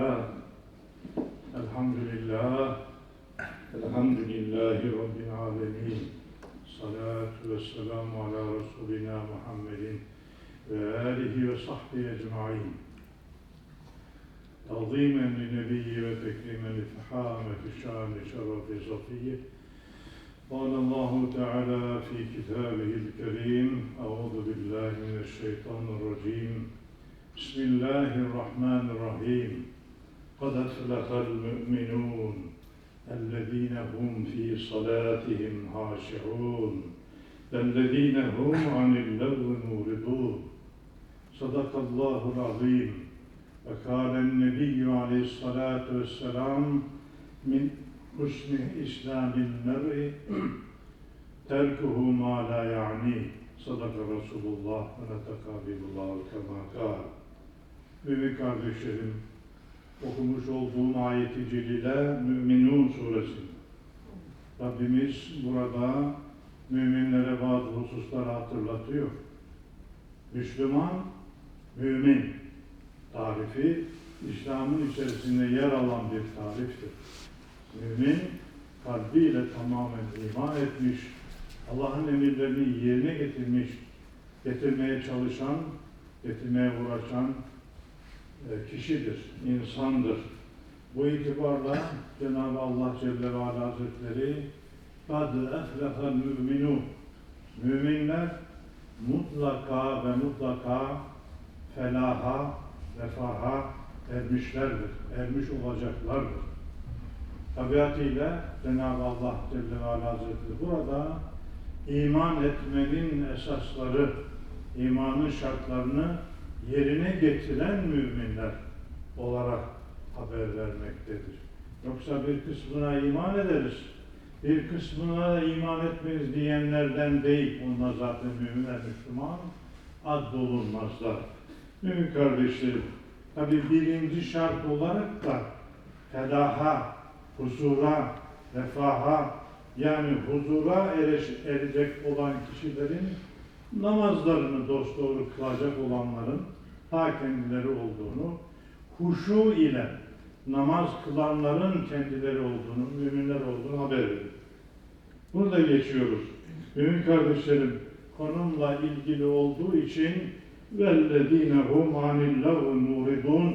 لله الحمد لله الحمد لله رب العالمين الصلاة والسلام على رسولنا محمد وآله وصحبه أجمعين تعظيما لنبي وتكريما لفحامة الشان شرف صفيه قال الله تعالى في كتابه الكريم أعوذ بالله من الشيطان الرجيم بسم الله الرحمن الرحيم قد أفلح المؤمنون الذين هم في صلاتهم خاشعون الذين هم عن اللغو معرضون صدق الله العظيم. وقال النبي عليه الصلاة والسلام من حسن إسلام المرء تركه ما لا يعنيه. صدق رسول الله ونطق بالله كما قال. Mümin kardeşlerim, okumuş olduğum ayeti celile Müminun suresi. Rabbimiz burada müminlere bazı hususları hatırlatıyor. Müslüman, mümin tarifi İslam'ın içerisinde yer alan bir tariftir. Mümin kalbiyle tamamen iman etmiş, Allah'ın emirlerini yerine getirmiş, getirmeye çalışan, getirmeye uğraşan kişidir, insandır. Bu itibarla Cenab-ı Allah Celle ve Ala Hazretleri قَدْ اَفْلَحَ الْمُؤْمِنُونَ Müminler mutlaka ve mutlaka felaha, refaha ermişlerdir, ermiş olacaklardır. Tabiatıyla Cenab-ı Allah Celle ve Ala Hazretleri burada iman etmenin esasları, imanın şartlarını yerine getiren müminler olarak haber vermektedir. Yoksa bir kısmına iman ederiz, bir kısmına da iman etmeyiz diyenlerden değil. Onlar zaten müminler, Müslüman addolunmazlar. Mümin kardeşlerim, tabi birinci şart olarak da felaha, huzura, refaha yani huzura erecek olan kişilerin namazlarını dosdoğru kılacak olanların ta kendileri olduğunu, huşu ile namaz kılanların kendileri olduğunu, müminler olduğunu haber verir. Burada geçiyoruz. Mümin kardeşlerim, konumla ilgili olduğu için وَالَّذ۪ينَ هُمْ عَنِ اللّٰهُ مُورِدُونَ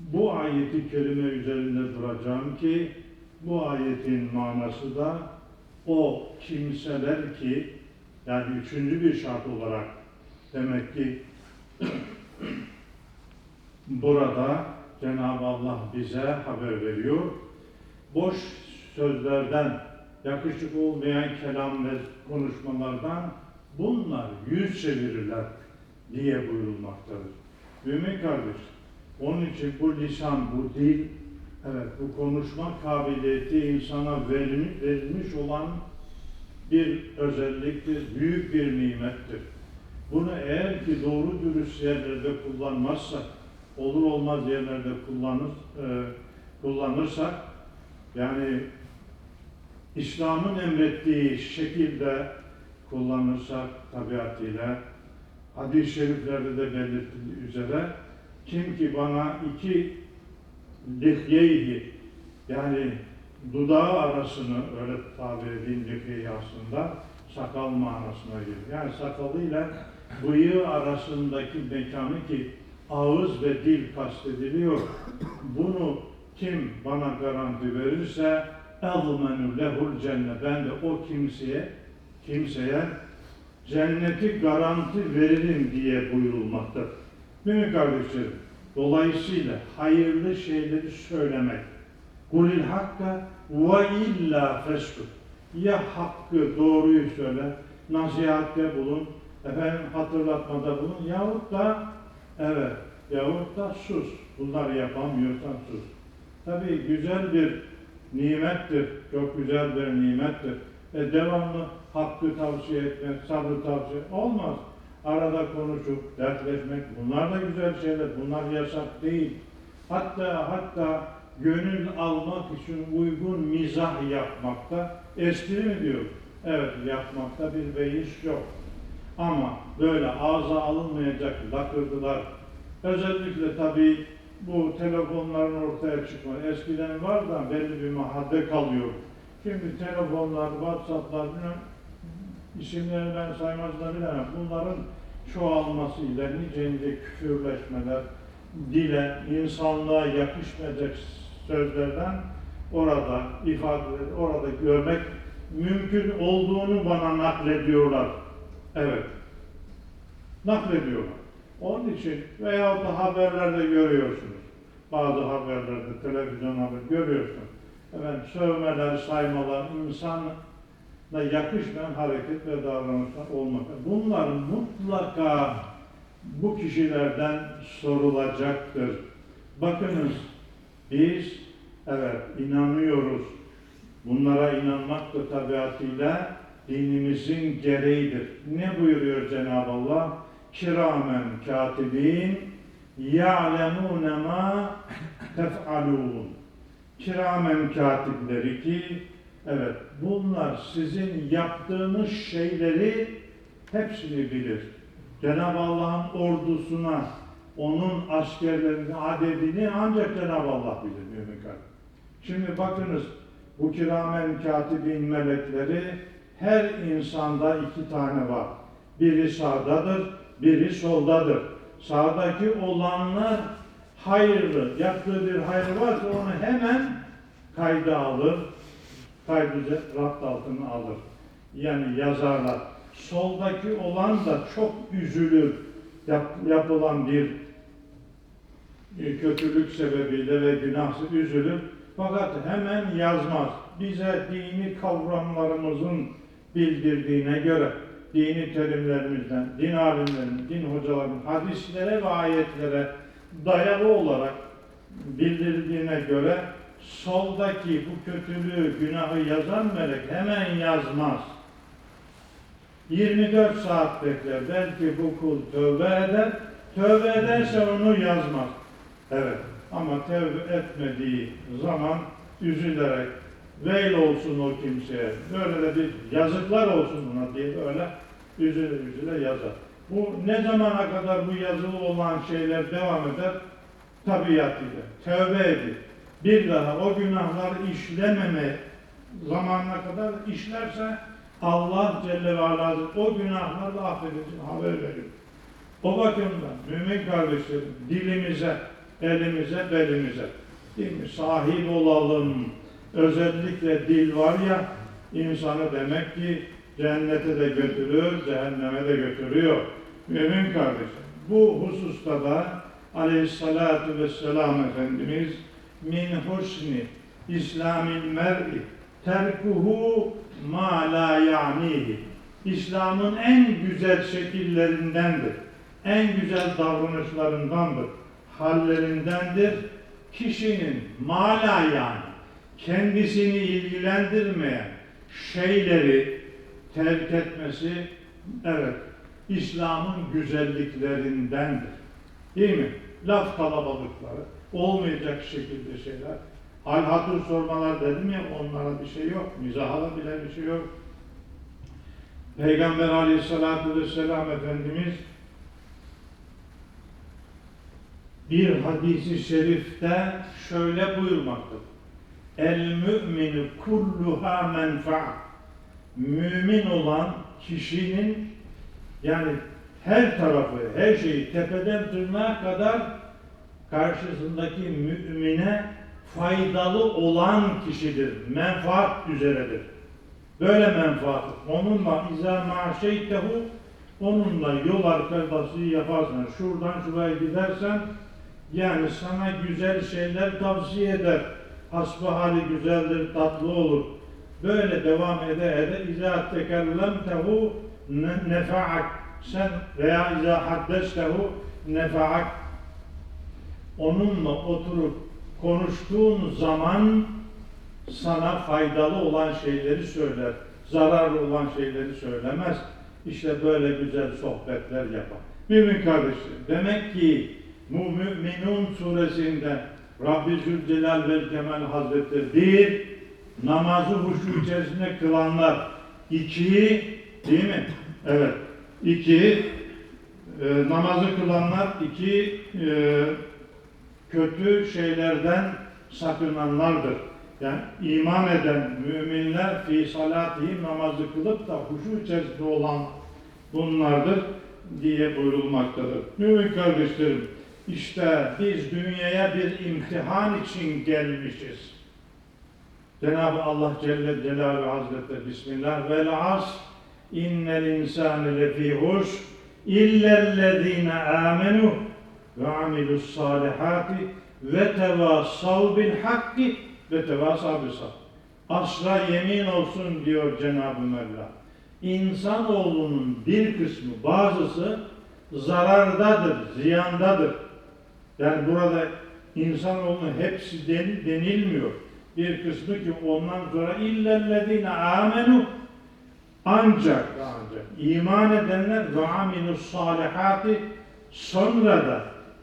Bu ayeti kelime üzerinde duracağım ki bu ayetin manası da o kimseler ki yani üçüncü bir şart olarak demek ki burada Cenab-ı Allah bize haber veriyor. Boş sözlerden, yakışık olmayan kelam ve konuşmalardan bunlar yüz çevirirler diye buyurulmaktadır. Mümin kardeş, onun için bu lisan, bu dil, evet bu konuşma kabiliyeti insana verilmiş, verilmiş olan bir özelliktir, büyük bir nimettir. Bunu eğer ki doğru dürüst yerlerde kullanmazsak, olur olmaz yerlerde kullanır, e, kullanırsak, yani İslam'ın emrettiği şekilde kullanırsak tabiatıyla, hadis-i şeriflerde de belirtildiği üzere, kim ki bana iki lihyeyhi, yani dudağı arasını öyle tabir edeyim lifeyi aslında sakal manasına gelir. Yani sakalıyla bıyığı arasındaki mekanı ki ağız ve dil kastediliyor. Bunu kim bana garanti verirse اَظْمَنُ lehul cennet. Ben de o kimseye kimseye cenneti garanti veririm diye buyurulmaktadır. Mümin kardeşlerim, dolayısıyla hayırlı şeyleri söylemek, Kulil hakka ve illa feskut. Ya hakkı doğruyu söyle, nasihatte bulun, efendim hatırlatmada bulun yahut da evet yahut da sus. Bunları yapamıyorsan sus. Tabi güzel bir nimettir, çok güzel bir nimettir. E devamlı hakkı tavsiye etmek, sabrı tavsiye olmaz. Arada konuşup dertleşmek bunlar da güzel şeyler. Bunlar yasak değil. Hatta hatta gönül almak için uygun mizah yapmakta espri mi diyor? Evet yapmakta bir beis yok. Ama böyle ağza alınmayacak lakırdılar, özellikle tabii bu telefonların ortaya çıkma. Eskiden var da belli bir mahadde kalıyor. Şimdi telefonlar, WhatsApp'lar, bilmem, isimlerini ben saymazlar bilemem. Bunların çoğalmasıyla nice nice küfürleşmeler, dile, insanlığa yakışmayacak sözlerden orada ifade, orada görmek mümkün olduğunu bana naklediyorlar. Evet. Naklediyorlar. Onun için veyahut da haberlerde görüyorsunuz. Bazı haberlerde, televizyon haber görüyorsunuz. Efendim, sövmeler, saymalar, insana yakışmayan hareket ve davranışlar olmakta. Bunlar mutlaka bu kişilerden sorulacaktır. Bakınız, biz evet inanıyoruz. Bunlara inanmak da tabiatıyla dinimizin gereğidir. Ne buyuruyor Cenab-ı Allah? Kiramen katibin ya'lemune ma tef'alun. Kiramen katipleri ki evet bunlar sizin yaptığınız şeyleri hepsini bilir. Cenab-ı Allah'ın ordusuna onun askerlerinin adedini ancak Cenab-ı Allah bilir mümin kardeşim. Şimdi bakınız bu kiramen katibin melekleri her insanda iki tane var. Biri sağdadır, biri soldadır. Sağdaki olanlar hayırlı, yaptığı bir hayır varsa onu hemen kayda alır, kaydı rapt altına alır. Yani yazarlar. Soldaki olan da çok üzülür yap, yapılan bir kötülük sebebiyle ve günahsı üzülür. Fakat hemen yazmaz. Bize dini kavramlarımızın bildirdiğine göre dini terimlerimizden, din alimlerinin, din hocalarının hadislere ve ayetlere dayalı olarak bildirdiğine göre soldaki bu kötülüğü, günahı yazan melek hemen yazmaz. 24 saat bekler. Belki bu kul tövbe eder. Tövbe ederse onu yazmaz. Evet. Ama tövbe etmediği zaman üzülerek veil olsun o kimseye. Böyle de bir yazıklar olsun buna diye böyle üzüle üzüle yazar. Bu ne zamana kadar bu yazılı olan şeyler devam eder? Tabiatıyla. Tövbe edip bir daha o günahları işlememe zamanına kadar işlerse Allah Celle ve Ala o günahlarla affedecek haber veriyor. O bakımdan mümin kardeşlerim dilimize, elimize, belimize değil mi? sahip olalım. Özellikle dil var ya insanı demek ki cennete de götürür, cehenneme de götürüyor. Mümin kardeşim bu hususta da aleyhissalatu vesselam Efendimiz min husni İslamil mer'i terkuhu ma la ya'nihi. İslam'ın en güzel şekillerindendir. En güzel davranışlarındandır. Hallerindendir. Kişinin mala yani kendisini ilgilendirmeyen şeyleri terk etmesi evet İslam'ın güzelliklerindendir. Değil mi? Laf kalabalıkları, olmayacak şekilde şeyler. Hal hatır sormalar dedim ya onlara bir şey yok. Mizahala bile bir şey yok. Peygamber aleyhissalatü vesselam Efendimiz bir hadisi şerifte şöyle buyurmaktadır. El mü'minu kulluha menfa. Mümin olan kişinin yani her tarafı, her şeyi tepeden tırnağa kadar karşısındaki mümine faydalı olan kişidir. Menfaat üzeredir. Böyle menfaat. Onunla izâ mâşeytehu onunla yol arkadaşlığı yaparsan, şuradan şuraya gidersen yani sana güzel şeyler tavsiye eder. Hasbihali güzeldir, tatlı olur. Böyle devam ede ede izâ tekellemtehu nefa'ak sen veya izâ haddestehu nefa'ak onunla oturup konuştuğun zaman sana faydalı olan şeyleri söyler. Zararlı olan şeyleri söylemez. İşte böyle güzel sohbetler yapar. Mümin kardeşlerim, demek ki Müminun suresinde Rabbi Zülcelal ve Cemal Hazretleri bir, namazı huşu içerisinde kılanlar. iki değil mi? Evet. İki, e, namazı kılanlar. iki e, kötü şeylerden sakınanlardır. Yani iman eden müminler fi salatihim namazı kılıp da huşu içerisinde olan bunlardır diye buyurulmaktadır. Mümin kardeşlerim, işte biz dünyaya bir imtihan için gelmişiz. Cenab-ı Allah Celle Celaluhu Hazretleri Bismillah vel as innel insane lefî huş illellezîne âmenû ve amilus salihati ve tevâsav bil hakki ve tevâsav bis sabr. Asla yemin olsun diyor Cenab-ı Mevla. İnsanoğlunun bir kısmı, bazısı zarardadır, ziyandadır. Yani burada insanoğlunun hepsi den- denilmiyor. Bir kısmı ki ondan sonra illellezine amenu ancak ancak iman edenler ve amilus salihati sonra da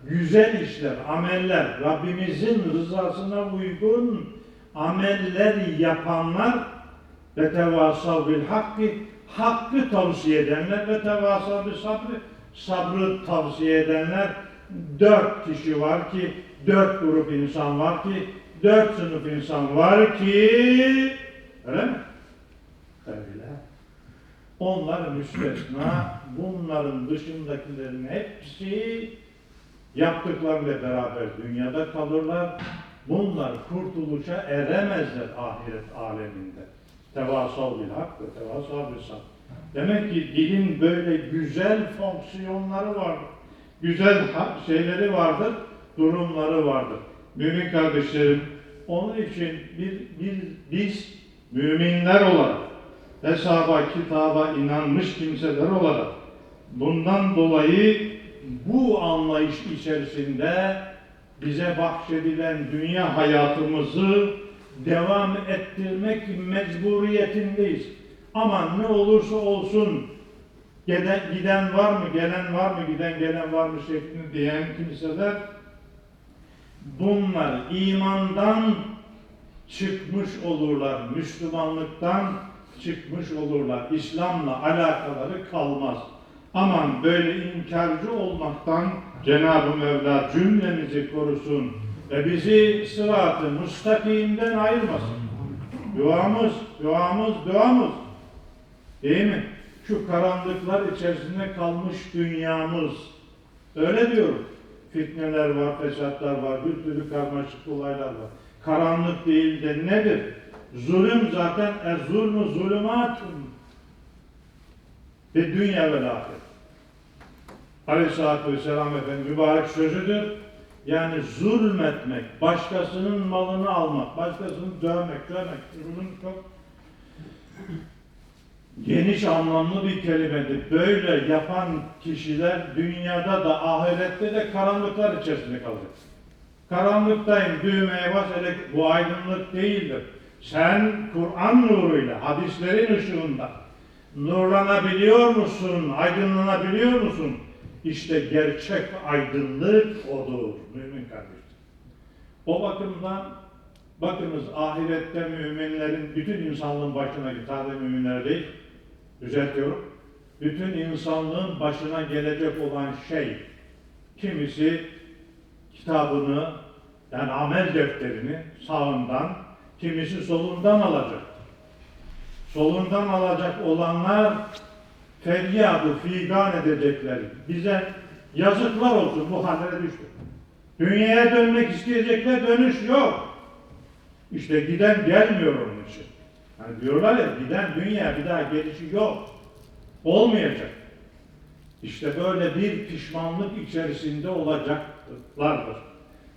güzel işler, ameller, Rabbimizin rızasına uygun ameller yapanlar ve tevasav bil hakkı hakkı tavsiye edenler ve tevasav bil sabrı sabrı tavsiye edenler dört kişi var ki dört grup insan var ki dört sınıf insan var ki öyle mi? Öyle. Onlar müstesna, bunların dışındakilerin hepsi yaptıklarıyla beraber dünyada kalırlar. Bunlar kurtuluşa eremezler ahiret aleminde. Tevasav bil hak ve tevasav bil. Demek ki dilin böyle güzel fonksiyonları vardır. Güzel şeyleri vardır, durumları vardır. Mümin kardeşlerim, onun için bir, bir, biz müminler olarak, hesaba, kitaba inanmış kimseler olarak bundan dolayı bu anlayış içerisinde bize bahşedilen dünya hayatımızı devam ettirmek mecburiyetindeyiz. Ama ne olursa olsun giden, giden var mı, gelen var mı, giden gelen var mı şeklinde diyen kimseler bunlar imandan çıkmış olurlar, Müslümanlıktan çıkmış olurlar. İslam'la alakaları kalmaz. Aman böyle inkarcı olmaktan Cenab-ı Mevla cümlemizi korusun ve bizi sırat-ı müstakimden ayırmasın. Duamız, duamız, duamız. Değil mi? Şu karanlıklar içerisinde kalmış dünyamız. Öyle diyorum. Fitneler var, fesatlar var, bir sürü karmaşık olaylar var. Karanlık değil de nedir? Zulüm zaten e zulmü zulümatun. Ve dünya ve ahiret. Aleyhisselatü Vesselam Efendi mübarek sözüdür. Yani zulmetmek, başkasının malını almak, başkasını dövmek, dövmek, bunun çok geniş anlamlı bir kelimedir. Böyle yapan kişiler dünyada da ahirette de karanlıklar içerisinde kalacak. Karanlıktayım, düğmeye bas, bu aydınlık değildir. Sen Kur'an nuruyla, hadislerin ışığında nurlanabiliyor musun, aydınlanabiliyor musun? İşte gerçek aydınlık odur mümin kardeşim. O bakımdan bakınız ahirette müminlerin bütün insanlığın başına sadece müminler değil, düzeltiyorum. Bütün insanlığın başına gelecek olan şey kimisi kitabını yani amel defterini sağından, kimisi solundan alacak. Solundan alacak olanlar feryadı figan edecekler. Bize yazıklar olsun bu hallere düştük. Dünyaya dönmek isteyecekler dönüş yok. İşte giden gelmiyor onun için. Hani diyorlar ya giden dünya bir daha gelişi yok. Olmayacak. İşte böyle bir pişmanlık içerisinde olacaklardır.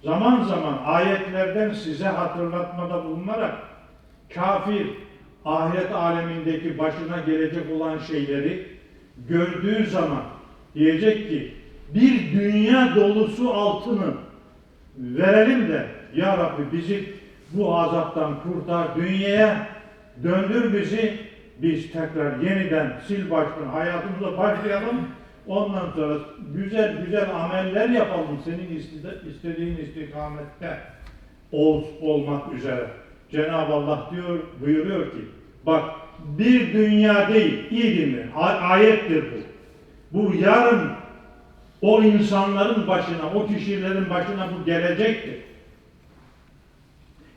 Zaman zaman ayetlerden size hatırlatmada bulunarak kafir ahiret alemindeki başına gelecek olan şeyleri gördüğü zaman diyecek ki bir dünya dolusu altını verelim de ya Rabbi bizi bu azaptan kurtar dünyaya döndür bizi biz tekrar yeniden sil baştan hayatımıza başlayalım ondan sonra güzel güzel ameller yapalım senin istedi- istediğin istikamette ol, olmak üzere. Cenab-ı Allah diyor, buyuruyor ki, bak bir dünya değil, iyi dinleyin, A- ayettir bu. Bu yarın O insanların başına, o kişilerin başına bu gelecektir.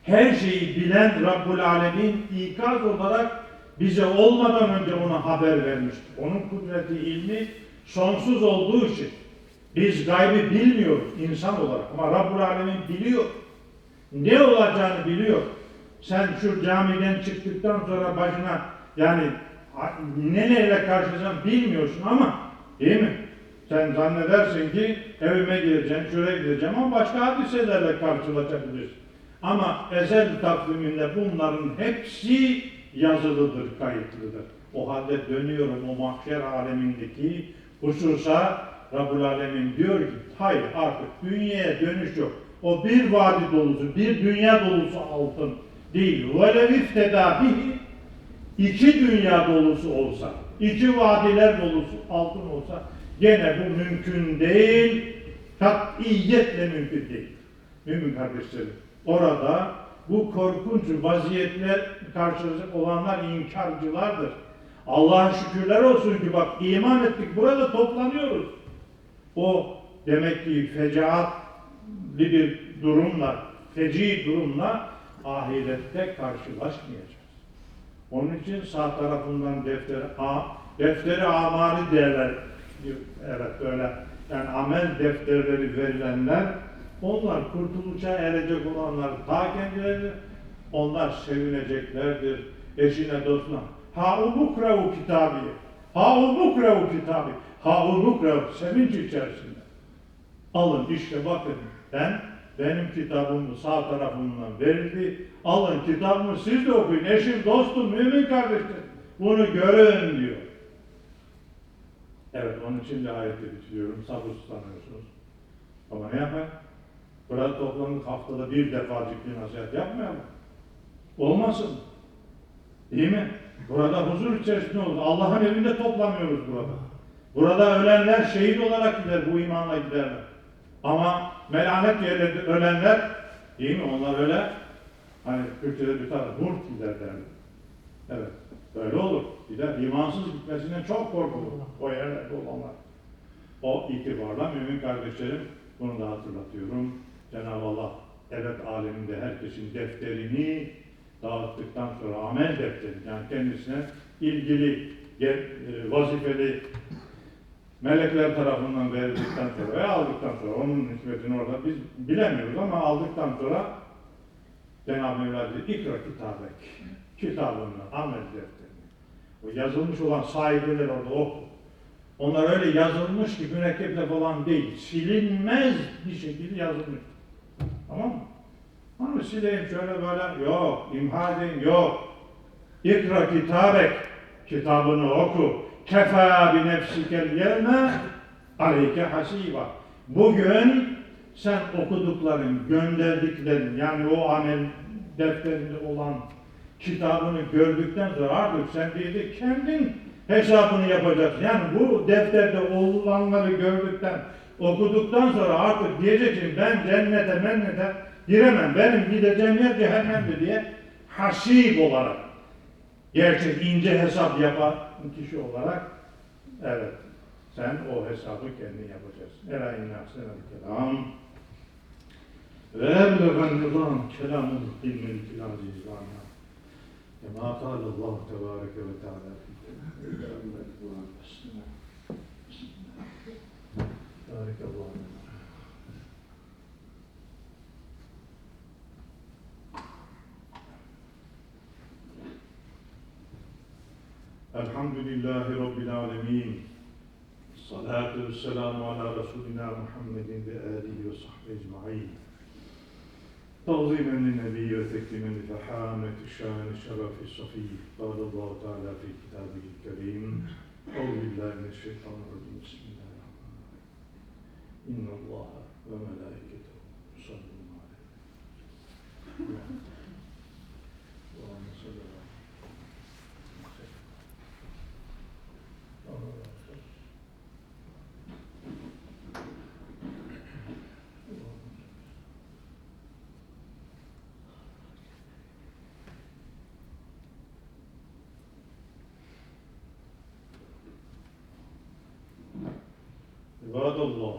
Her şeyi bilen Rabbul Alemin ikaz olarak bize olmadan önce ona haber vermiştir. Onun kudreti, ilmi sonsuz olduğu için biz gaybı bilmiyoruz insan olarak ama Rabbul Alemin biliyor. Ne olacağını biliyor. Sen şu camiden çıktıktan sonra başına yani nelerle karşılaşacağını bilmiyorsun ama değil mi? Sen zannedersin ki evime gireceğim, şuraya gideceğim ama başka hadiselerle karşılaşabilirsin. Ama ezel takviminde bunların hepsi yazılıdır, kayıtlıdır. O halde dönüyorum o mahşer alemindeki hususa Rabbul Alemin diyor ki hayır artık dünyaya dönüş yok. O bir vadi dolusu, bir dünya dolusu altın değil. وَلَوْ اِفْتَدَى بِهِ iki dünya dolusu olsa, iki vadiler dolusu altın olsa gene bu mümkün değil, katiyetle mümkün değil. Mümin kardeşlerim, orada bu korkunç vaziyetle karşılaşacak olanlar inkarcılardır. Allah'a şükürler olsun ki bak iman ettik, burada toplanıyoruz. O demek ki fecaatli bir durumla, feci durumla ahirette karşılaşmayacağız. Onun için sağ tarafından defteri, a, defteri amali derler. Evet böyle. Yani amel defterleri verilenler, onlar kurtuluşa erecek olanlar ta kendileri, onlar sevineceklerdir. Eşine dostuna. Ha umukrevu kitabı. Ha umukrevu kitabı. Ha umukrevu sevinç içerisinde. Alın işte bakın ben benim kitabım sağ tarafımdan verildi. Alın kitabımı siz de okuyun. Eşim, dostum, mümin kardeşler. Bunu görün diyor. Evet onun için de ayeti bitiriyorum. Sabırsızlanıyorsunuz. Ama ne yapayım? Burada toplanıp haftada bir defacık bir nasihat yapmayalım. Olmasın. Değil mi? Burada huzur içerisinde olur. Allah'ın evinde toplanıyoruz burada. Burada ölenler şehit olarak gider, bu imanla giderler. Ama melanet yerlerinde ölenler, değil mi? Onlar öyle, hani Türkçe'de bir tane hurt gider derler. Evet, böyle olur. Gider, imansız gitmesinden çok korkulur o yerlerde olanlar. O itibarla mümin kardeşlerim, bunu da hatırlatıyorum. Cenab-ı Allah evet aleminde herkesin defterini dağıttıktan sonra amel defteri yani kendisine ilgili e, vazifeli melekler tarafından verildikten sonra ve aldıktan sonra onun hikmetini orada biz bilemiyoruz ama aldıktan sonra Cenab-ı Mevla diyor, ikra kitabek, kitabını, amel defterini. O yazılmış olan sahibeler orada oku. Onlar öyle yazılmış ki mürekkeple falan değil, silinmez bir şekilde yazılmış. Tamam mı? Hani sileyim şöyle böyle, yok, imha edeyim, yok. İkra kitabek, kitabını oku. Kefa bi nefsikel yevme aleyke hasiba. Bugün sen okudukların, gönderdiklerin yani o amel defterinde olan kitabını gördükten sonra artık sen dedi kendin hesabını yapacaksın. Yani bu defterde olanları gördükten, okuduktan sonra artık diyeceksin ben cennete mennete giremem. Benim gideceğim yer cehennemdir diye hasib olarak gerçek ince hesap yapan kişi olarak evet sen o hesabı kendin yapacaksın. Ela inna senel kelam ve eblegan nizam kelamul ilmil fil azizana kema kâle Allah tebâreke ve teâlâ Barakallahu الحمد لله رب العالمين. الصلاة والسلام على رسولنا محمد وآله وصحبه أجمعين. تعظيما للنبي وتكريما لفحامة الشان الشرف الصفي. قال الله تعالى في كتابه الكريم أعوذ بالله من الشيطان الرجيم. بسم الله الرحمن الرحيم. إن الله وملائكته يصلون على النبي. バトルの。